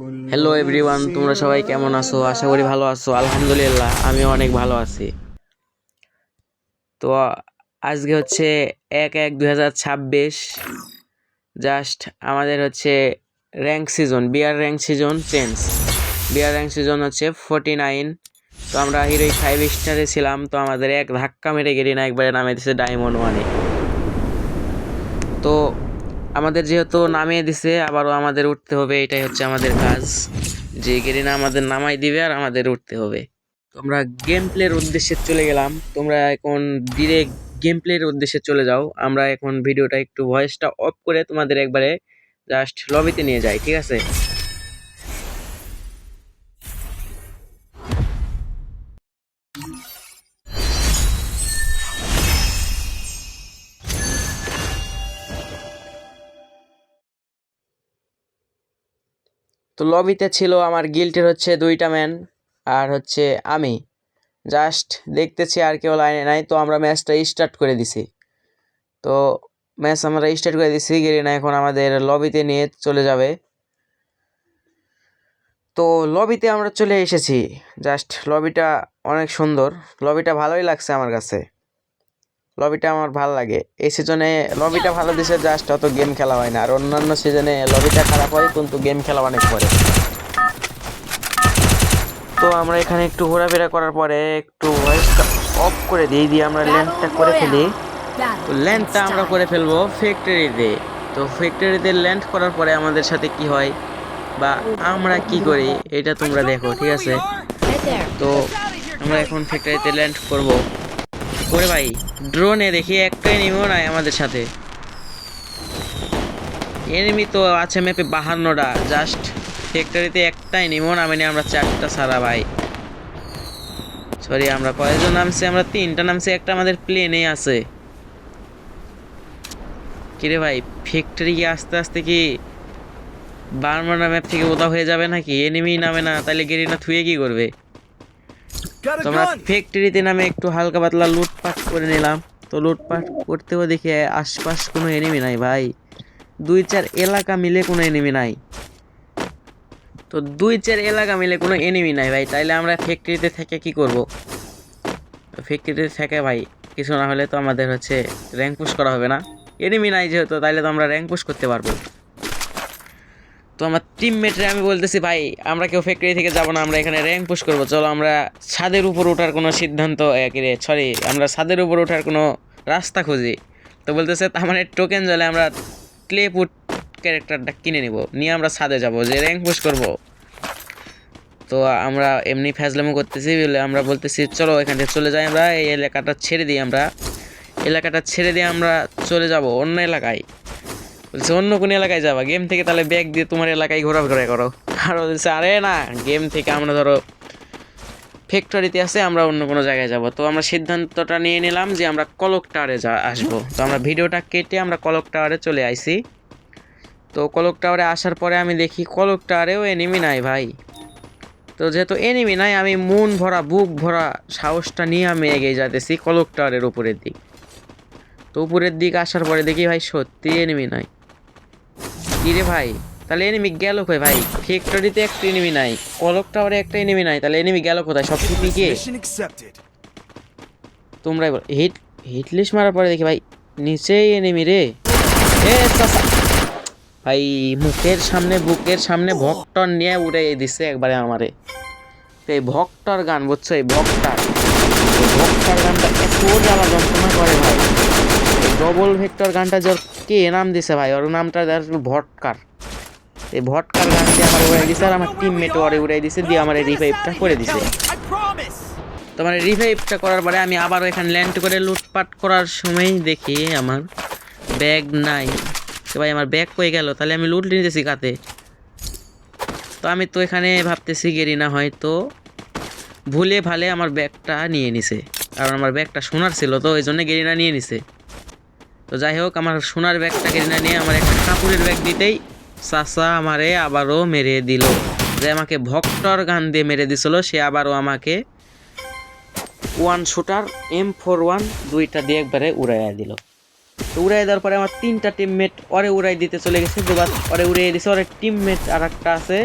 Hello everyone, তোমরা সবাই কেমন আছো? আশা করি ভালো আছো। আলহামদুলিল্লাহ আমি অনেক ভালো আছি। তো, আজকে হচ্ছে এক এক দুই হাজার ছাব্বিশ জাস্ট আমাদের হচ্ছে র্যাঙ্ক সিজন বিয়ার র্যাঙ্ক সিজন চেঞ্জ বিয়ার র্যাঙ্ক সিজন হচ্ছে ফোর্টি নাইন তো আমরা হিরোই ফাইভ স্টারে ছিলাম, তো আমাদের এক ধাক্কা মেরে গেলি না একবারে নামে দিছে ডায়মন্ড ওয়ানে তো আমাদের যেহেতু নামিয়ে দিছে, আবারও আমাদের উঠতে হবে। এটাই হচ্ছে আমাদের কাজ। যে গেরিনা আমাদের নামাই দিবে আর আমাদের উঠতে হবে। তোমরা গেম প্লের উদ্দেশ্যে চলে গেলাম। তোমরা এখন ডিরেক্ট গেম প্লের উদ্দেশ্যে চলে যাও। আমরা এখন ভিডিওটা একটু ভয়েসটা অফ করে তোমাদের একবারে জাস্ট লবিতে নিয়ে যাই, ঠিক আছে? তো লবিতে ছিল আমার গিল্টের হচ্ছে দুইটা ম্যান আর হচ্ছে আমি। জাস্ট দেখতেছি আর কেউ লাইনে নাই, তো আমরা ম্যাচটা স্টার্ট করে দিছি। তো ম্যাচ আমরা স্টার্ট করে দিছি গেরিনা এখন আমাদের লবিতে নিয়ে চলে যাবে। তো লবিতে আমরা চলে এসেছি। জাস্ট লবিটা অনেক সুন্দর। লবিটা ভালোই লাগছে আমার কাছে। লবিটা আমার ভালো লাগে। এই সিজনে লবিটা ভালো দিছে জাস্ট অত গেম খেলা হয় না। আর অন্যান্য সিজনে লবিটা খারাপ হয় কিন্তু গেম খেলা অনেক পরে। তো আমরা এখানে একটু ঘোরাফেরা করার পরে একটু ভয়েসটা অফ করে দিই দিয়ে আমরা ল্যান্ডটা করে ফেলি। তো ল্যান্ডটা আমরা করে ফেলব ফ্যাক্টরিতে তো ফ্যাক্টরিতে ল্যান্ড করার পরে আমাদের সাথে কি হয় বা আমরা কি করি এটা তোমরা দেখো ঠিক আছে? তো আমরা এখন ফ্যাক্টরিতে ল্যান্ড করব। করে ভাই ড্রোনে দেখি একটা এনিমিও নাই আমাদের সাথে। এনিমি তো আছে ম্যাপে বাহান্নটা জাস্ট ফ্যাক্টরিতে একটা এনিমিও নামেনি আমরা চারটা সারা ভাই। সরি আমরা কয়েকজন নামছি? আমরা তিনটা নামছি, একটা আমাদের প্লেনে আছে। কিরে ভাই ফ্যাক্টরি কি আস্তে আস্তে কি বারমানা ম্যাপ থেকে ওদা হয়ে যাবে নাকি? এনিমি নামে না তাহলে গেরিনা থুয়ে কি করবে? তোমরা ফ্যাক্টরিতে নামে একটু হালকা পাতলা লুটপাট করে নিলাম। তো লুটপাট করতেও দেখি আশপাশ কোনো এনিমি নাই ভাই। দুই চার এলাকা মিলে কোনো এনিমি নাই। তো দুই চার এলাকা মিলে কোনো এনিমি নাই ভাই। তাইলে আমরা ফ্যাক্টরিতে থেকে কি করব? ফ্যাক্টরিতে থেকে ভাই কিছু না হলে তো আমাদের হচ্ছে র্যাঙ্ক পুশ করা হবে না। এনিমি নাই যেহেতু তাইলে তো আমরা র্যাঙ্ক পুশ করতে পারব। তো আমার টিমমেটরে আমি বলতেছি, ভাই, আমরা কেউ ফ্যাক্টরি থেকে যাব না, আমরা এখানে র্যাঙ্ক পুশ করব। চলো, আমরা ছাদের উপর ওঠার কোনো সিদ্ধান্ত সরি আমরা ছাদের উপর ওঠার কোনো রাস্তা খুঁজি। তো বলতেছে তার মানে টোকেন জলে আমরা ক্লে পুট ক্যারেক্টারটা কিনে নিব, নিয়ে আমরা ছাদে যাব, যে র্যাঙ্ক পুশ করব। তো আমরা এমনি ফ্যাজলামো করতেছি, বলে আমরা বলতেছি, চলো, এখান থেকে চলে যাই আমরা, এই এলাকাটা ছেড়ে দিই আমরা, এলাকাটা ছেড়ে দিয়ে আমরা চলে যাব অন্য এলাকায়। বলছে, অন্য কোন এলাকায় যাবা? গেম থেকে তাহলে ব্যাগ দিয়ে তোমার এলাকায় ঘোরাফেরা করো। আর বলছে, আরে না গেম থেকে আমরা ধরো ফ্যাক্টরিতে আছে, আমরা অন্য কোনো জায়গায় যাব। তো আমরা সিদ্ধান্তটা নিয়ে নিলাম যে আমরা কলক টাওয়ারে যা, আসব। তো আমরা ভিডিওটা কেটে আমরা কলক টাওয়ারে চলে আইছি। তো কলক টাওয়ারে আসার পরে আমি দেখি কলক টাওয়ারেও এনিমি নাই ভাই। তো যেহেতু এনিমি নাই, আমি মন ভরা, বুক ভরা সাহসটা নিয়ে আমি এগিয়ে যাইতেছি কলক টাওয়ারের উপরের দিক। তো উপরের দিক আসার পরে দেখি ভাই সত্যি এনিমি নাই। কিরে ভাই তাহলে এনিমি গেল কোথায় ভাই? ফ্যাক্টরিতে একটা এনিমি নাই কলক টাওয়ারে একটা এনিমি নাই তাহলে এনিমি গেল কোথায়? সব কি পিকে তোমরাই বল হিট হিট লিস্ট মারার পরে দেখি ভাই নিচেই এনিমি রে। এ ভাই মুখের সামনে বুকের সামনে ভক্টর নিয়ে উড়ে দিছে একবারে আমারে। তো এই ভক্টর গান বুঝছ? এই ভক্টার ভক্টর গানটা এত জ্বালা যন্ত্রণা করে ভাই। ডবল ভেক্টর গানটা যে ওর কে নাম দিছে ভাই? ওর নামটা ভটকার। এই ভটকার গান দিয়ে আমার উড়াই দিছে আর আমার টিমমেট ওরে উড়াই দিছে, দিয়ে আমার রিভাইভটা করে দিছে! তোমার রিভাইভটা করার পরে আমি আবার এখানে ল্যান্ড করে লুটপাট করার সময় দেখি আমার ব্যাগ নাই। তো ভাই, আমার ব্যাগ কই গেল? তাহলে আমি লুট নিতেছি কাতে। তো আমি তো এখানে ভাবতেছি গেরি না, হয়তো ভুলে ভালে আমার ব্যাগটা নিয়ে নিছে। কারণ আমার ব্যাগটা সোনার ছিল, তো ওই জন্য গেরিনা নিয়ে নিছে। তো যাই হোক, আমার সোনার ব্যাগটা কিনে নিয়ে আমার একটা কাপড়ের ব্যাগ দিতেই চাচা আমারে আবারও মেরে দিল। যে আমাকে ভক্টর গান দিয়ে মেরে দিছিল, সে আবারও আমাকে one shooter M four one দুইটা দিয়ে একবারে উড়াইয়া দিল। তো উড়াই দেওয়ার পরে আমার তিনটা টিমমেট ওরে উড়াই দিতে চলে গেছে, দুবার ওরে উড়িয়ে দিছে, ওরে টিমমেট আর একটা আছে।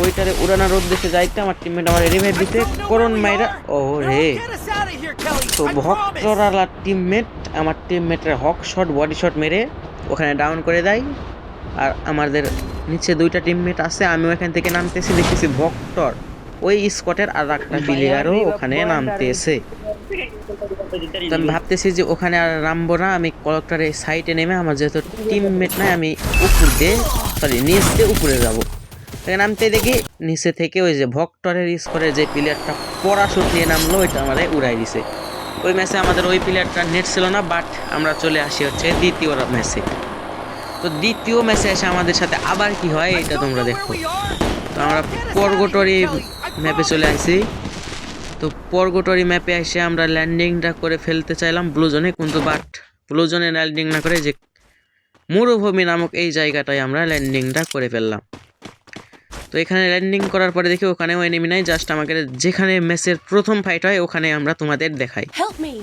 ওইটারে উড়ানোর উদ্দেশ্যে যাইতে আমার টিমমেট আমার রিভাইভ দিতে করণ মাইরা ও রে. তো. ভক্তরালা টিমমেট আমার টিমমেটের হক শট বডি শট মেরে ওখানে ডাউন করে দেয় আর আমাদের নিচে দুইটা টিমমেট আছে আমি ওখান থেকে নামতেছি দেখতেছি ভক্তর ওই স্কটের আর একটা প্লেয়ারও ওখানে নামতেছে তো আমি ভাবতেছি যে ওখানে আর নামবো না আমি কলেক্টরের সাইটে নেমে আমার যেহেতু টিমমেট নাই আমি উপর দিয়ে সরি নিচ দিয়ে উপরে যাব নামতে দেখি। নিচে থেকে ওই যে ভক্টরের স্কোরের যে প্লেয়ারটা পরাশুট নিয়ে নামলো, ওইটা আমাদের উড়াই দিছে। ওই ম্যাচে আমাদের ওই প্লেয়ারটা নেট ছিল না বাট আমরা চলে আসি হচ্ছে দ্বিতীয় ম্যাচে তো দ্বিতীয় ম্যাচে এসে আমাদের সাথে আবার কি হয়, এটা তোমরা দেখো. তো আমরা পরগটরি ম্যাপে চলে আসি। তো পরগটরি ম্যাপে এসে আমরা ল্যান্ডিংটা করে ফেলতে চাইলাম ব্লুজনে কিন্তু বাট ব্লুজনে ল্যান্ডিং না করে যে মরুভূমি নামক এই জায়গাটায় আমরা ল্যান্ডিংটা করে ফেললাম। তো এখানে ল্যান্ডিং করার পরে দেখি ওখানেও এনিমি নাই জাস্ট আমাকে যেখানে ম্যাচের প্রথম ফাইট হয় ওখানে আমরা তোমাদের দেখাই।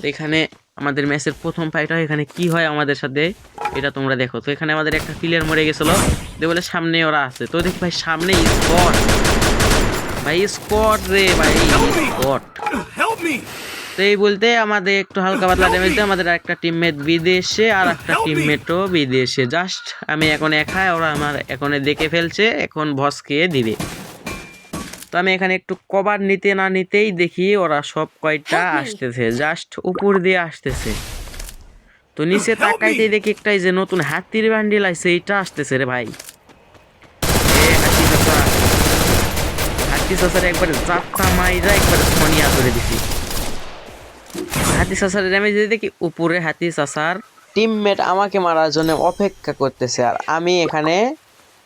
তো এখানে আমাদের ম্যাচের প্রথম ফাইট হয় এখানে কি হয় আমাদের সাথে এটা তোমরা দেখো। তো এখানে আমাদের একটা প্লেয়ার মরে গেছিল দিয়ে বলে সামনে ওরা আছে। তো দেখি ভাই সামনে স্পট ভাই স্পট রে ভাই me. তো এই বলতে আমাদের একটু হালকা পাতলা ড্যামেজ দিয়ে। আমাদের একটা টিমমেট বিদেশে আর একটা টিমমেটও বিদেশে। জাস্ট আমি এখন একাই ওরা আমার এখন দেখে ফেলছে এখন ভস খেয়ে দিবে। তো আমি এখানে একটু কভার নিতে না নিতেই দেখি ওরা সব কয়টা আসতেছে। জাস্ট উপর দিয়ে আসতেছে। তো নিচে. তাকাইতেই দেখি একটা এই যে নতুন হাতির বান্ডিল আছে এইটা আসতেছে রে ভাই। হাতি চাচার একবারে যাত্রা মাইরা একবারে সনিয়া করে দিছি। হাতি চাচার আমি দিয়ে দেখি উপরে হাতি চাচার টিমমেট আমাকে মারার জন্য অপেক্ষা করতেছে আর আমি এখানে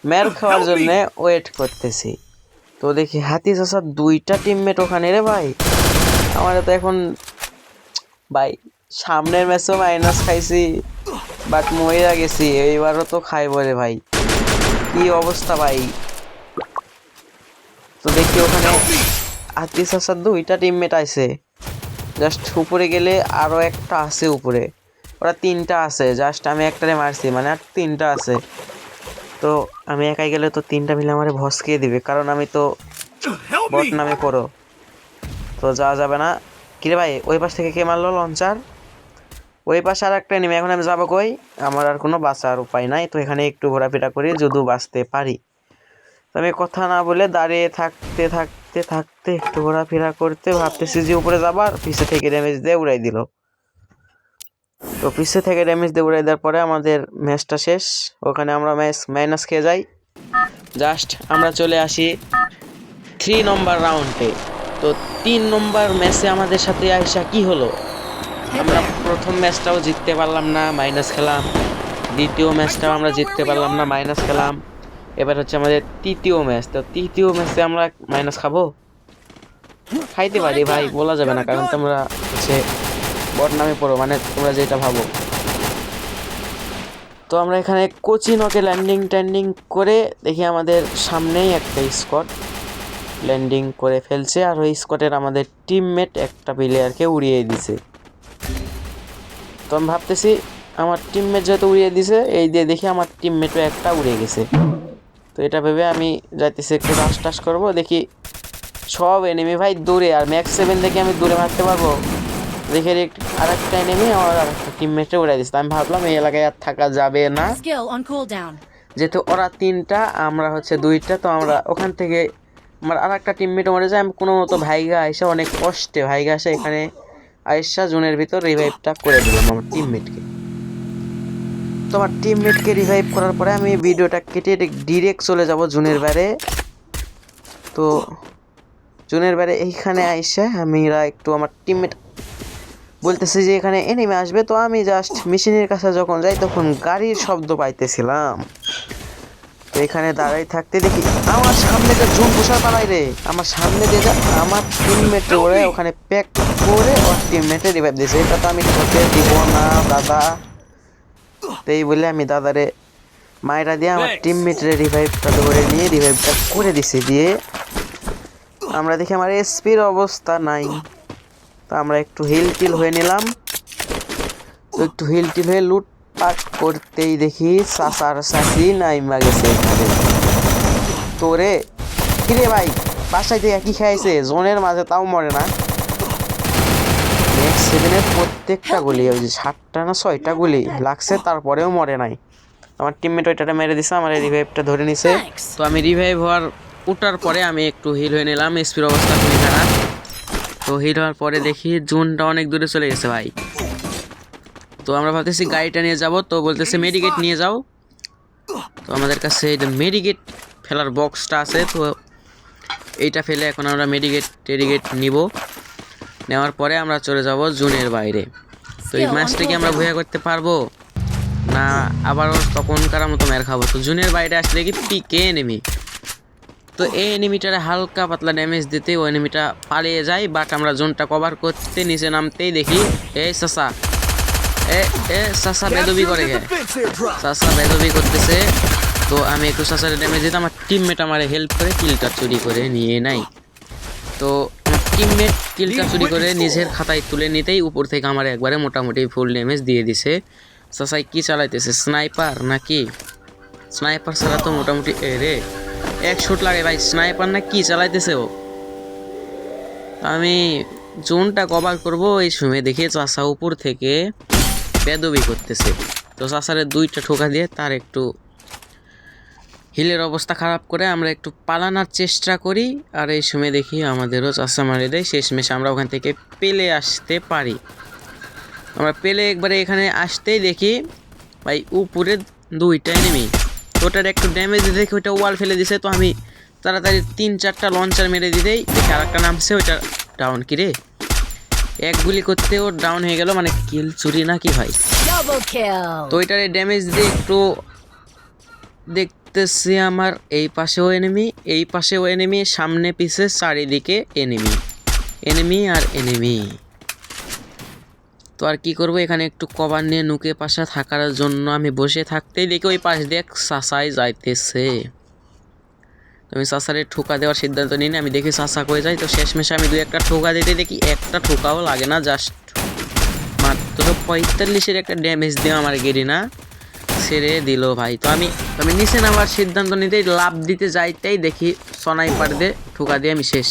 মের খাওয়ার জন্য ওয়েট করতেছি। তো দেখি হাতি চাচার দুইটা টিমমেট ওখানে রে ভাই। আমার তো এখন, ভাই, সামনের ম্যাচেও মাইনাস খাইছি বাট মহিলা গেছি, এইবারও তো খাইব বলে ভাই। কি অবস্থা ভাই? তো দেখি ওখানে হাতি চাচার দুইটা টিমমেট আছে জাস্ট উপরে গেলে আরও একটা আছে উপরে। ওরা তিনটা আছে জাস্ট আমি একটারে মারছি মানে আর তিনটা আছে। তো আমি একাই গেলে তো তিনটা মিলে আমার ভসকিয়ে দিবে কারণ আমি তো বট নামে পড়ো। তো যাওয়া যাবে না। কিরে ভাই ওই পাশ থেকে কে মারলো লঞ্চার ওই পাশে আর একটা নেমে এখন আমি যাব কই? আমার আর কোনো বাঁচার উপায় নাই তো এখানে একটু ঘোরাফেরা করি যদু বাঁচতে পারি। আমি কথা না বলে দাঁড়িয়ে থাকতে থাকতে থাকতে একটু ঘোরাফেরা করতে ভাবতেছি যে উপরে যাবার, পিছে থেকে ড্যামেজ দিয়ে উড়াই দিল। তো পিছে থেকে ড্যামেজ দিয়ে উড়াই দেওয়ার পরে আমাদের ম্যাচটা শেষ। ওখানে আমরা ম্যাচ মাইনাস খেয়ে যাই। জাস্ট আমরা চলে আসি থ্রি নম্বর রাউন্ডে তো তিন নম্বর ম্যাচে আমাদের সাথে আইসা কি হলো? আমরা প্রথম ম্যাচটাও জিততে পারলাম না মাইনাস খেলাম। দ্বিতীয় ম্যাচটাও আমরা জিততে পারলাম না মাইনাস খেলাম। এবার হচ্ছে আমাদের তৃতীয় ম্যাচ তো তৃতীয় ম্যাচে আমরা মাইনাস খাব? খাইতে পারি ভাই, বলা যাবে না, কারণ তোমরা হচ্ছে বট নামে পড়ো মানে তোমরা যেটা ভাবো। তো আমরা এখানে কোচিনকে ল্যান্ডিং ট্যান্ডিং করে দেখি আমাদের সামনেই একটা স্কট ল্যান্ডিং করে ফেলছে, আর ওই স্কটের আমাদের টিমমেট একটা প্লেয়ারকে উড়িয়ে দিছে। তো আমি ভাবতেছি, আমার টিমমেট যেহেতু উড়িয়ে দিছে, এই দিয়ে দেখি আমার টিমমেটও একটা উড়ে গেছে। এটা ভেবে আমি যাইতেছি একটু রাস টাস করব দেখি সব এনিমি ভাই দূরে আর ম্যাক্স সেভেন দেখে আমি দূরে মারতে পারব। দেখে আর একটা এনিমি আমার আর একটা টিমমেটে উড়াই দিচ্ছে আমি ভাবলাম এই এলাকায় আর থাকা যাবে না. যেহেতু ওরা তিনটা আমরা হচ্ছে দুইটা তো আমরা ওখান থেকে আমার আর একটা টিমমেট মরে যায়। আমি কোনো মতো ভাইগা আইসা অনেক কষ্টে ভাইগা আসে এখানে আইসা জোনের ভিতর রিভাইভটা করে দিলাম আমার টিমমেটকে তো আমার টিমমেটকে রিভাইভ করার পরে আমি ভিডিওটা কেটে ডিরেক্ট চলে যাব জুনের বাইরে। তো জুনের বাইরে এইখানে আইসা আমিরা একটু আমার টিমমেট বলতেছে যে এখানে এনিমে আসবে। তো আমি জাস্ট মেশিনের কাছে যখন যাই তখন গাড়ির শব্দ পাইতেছিলাম। তো এখানে দাঁড়াই থাকতে দেখি আমার সামনে যে জুন পোষার পালাই রে। আমার সামনে যা, আমার টিমমেট ওরে ওখানে প্যাক করে ওর টিমমেটে রিভাইভ দিয়েছে এটা তো আমি ঠকে দিব না, দাদা। তো এই বলে আমি দাদারে মায়েরা দিয়ে আমার. টিমমেটের রিভাইভটা ধরে নিয়ে রিভাইভটা করে দিছে দিয়ে আমরা দেখি আমার এসপির অবস্থা নাই। তো আমরা একটু হিল টিল হয়ে নিলাম। তো একটু হিল টিল হয়ে লুটপাট করতেই দেখি সাসার সাসি নাইমা গেছে এখানে। তোরে? কিরে ভাই বাসায় থেকে কি খাইছে? জোনের মাঝে তাও মরে না। সেভেনের প্রত্যেকটা গুলি ওই যে সাতটা না ছয়টা গুলি লাগছে তারপরেও মরে নাই। আমার টিমমেট ওইটাটা মেরে দিছে আমার এই রিভাইভটা ধরে নিছে। তো আমি রিভাইভ হওয়ার ওঠার পরে আমি একটু হিল হয়ে নিলাম এসপির অবস্থা খুবই খারাপ। তো হিল হওয়ার পরে দেখি জোনটা অনেক দূরে চলে গেছে ভাই। তো আমরা ভাবতেছি গাড়িটা নিয়ে যাব তো বলতেছে মেডিকেট নিয়ে যাও। তো আমাদের কাছে এটা মেডিকেট ফেলার বক্সটা আছে তো এইটা ফেলে এখন আমরা মেডিকেট টেডিকেট নিব। নেওয়ার পরে আমরা চলে যাব জুনের বাইরে। তো এই ম্যাচটা কি আমরা ভুয়া করতে পারব? না আবারও তখনকার মতো মের খাব। তো জুনের বাইরে আসলে কি পিকে এনিমি তো এই এনিমিটারে হালকা পাতলা ড্যামেজ দিতে ওই এনিমিটা পালিয়ে যায় বাট আমরা জোনটা কভার করতে নিচে নামতেই দেখি এ সাসা এ এ সাসা বেদবি করে গে। সাসা বেদবি করতেছে। তো আমি একটু সাসারে ড্যামেজ দিতে আমার টিমমেট আমারে হেল্প করে কিলটা চুরি করে নিয়ে নাই। তো টিমমেট কিলটা চুরি করে নিজের খাতায় তুলে নিতেই উপর থেকে আমার একবারে মোটামুটি ফুল ড্যামেজ দিয়ে দিছে। সাসাই কি চালাইতেছে? স্নাইপার নাকি? স্নাইপার ছাড়া তো মোটামুটি এ রে এক শুট লাগে ভাই। স্নাইপার না কি চালাইতেছে ও? আমি জোনটা কভার করব এই সময় দেখে চাষা উপর থেকে বেদবি করতেছে। তো চাষারে দুইটা ঠোকা দিয়ে তার একটু হিলের অবস্থা খারাপ করে আমরা একটু পালানোর চেষ্টা করি আর এই সময় দেখি আমাদেরও চাষা মারি দেয় শেষমেশ আমরা ওখান থেকে পেলে আসতে পারি। আমরা পেলে একবারে এখানে আসতেই দেখি ভাই উপরে দুইটা এনিমি ওটার একটু ড্যামেজ দেখি ওইটা ওয়াল ফেলে দিছে তো আমি তাড়াতাড়ি তিন চারটা লঞ্চার মেরে দিতেই দেখি আর একটা নামছে ওইটা ডাউন কি রে? এক গুলি করতে ও ডাউন হয়ে গেল মানে কিল চুরি না কি ভাই. তো এটারে ড্যামেজ দিয়ে একটু দেখতেছি আমার এই পাশেও এনিমি এই পাশেও এনিমি সামনে, পিছে, চারিদিকে এনিমি এনিমি আর এনিমি তো আর কি করব? এখানে একটু কভার নিয়ে নুকে পাশা থাকার জন্য আমি বসে থাকতেই দেখি ওই পাশ দিয়ে সাসাই যাইতেছে। আমি সাসারে ঠোকা দেওয়ার সিদ্ধান্ত নিই আমি দেখি সাসা করে যাই তো শেষমেশে আমি দু একটা ঠোকা দিতে দেখি একটা ঠোকাও লাগে না জাস্ট মাত্র পঁয়তাল্লিশের একটা ড্যামেজ দিয়ে আমার গেরিনা ছেড়ে দিল ভাই। তো আমি আমি নিচে নামার সিদ্ধান্ত নিতেই লাভ দিতে যাইতেই দেখি সনাইপার দিয়ে ঠোকা দিয়ে আমি শেষ।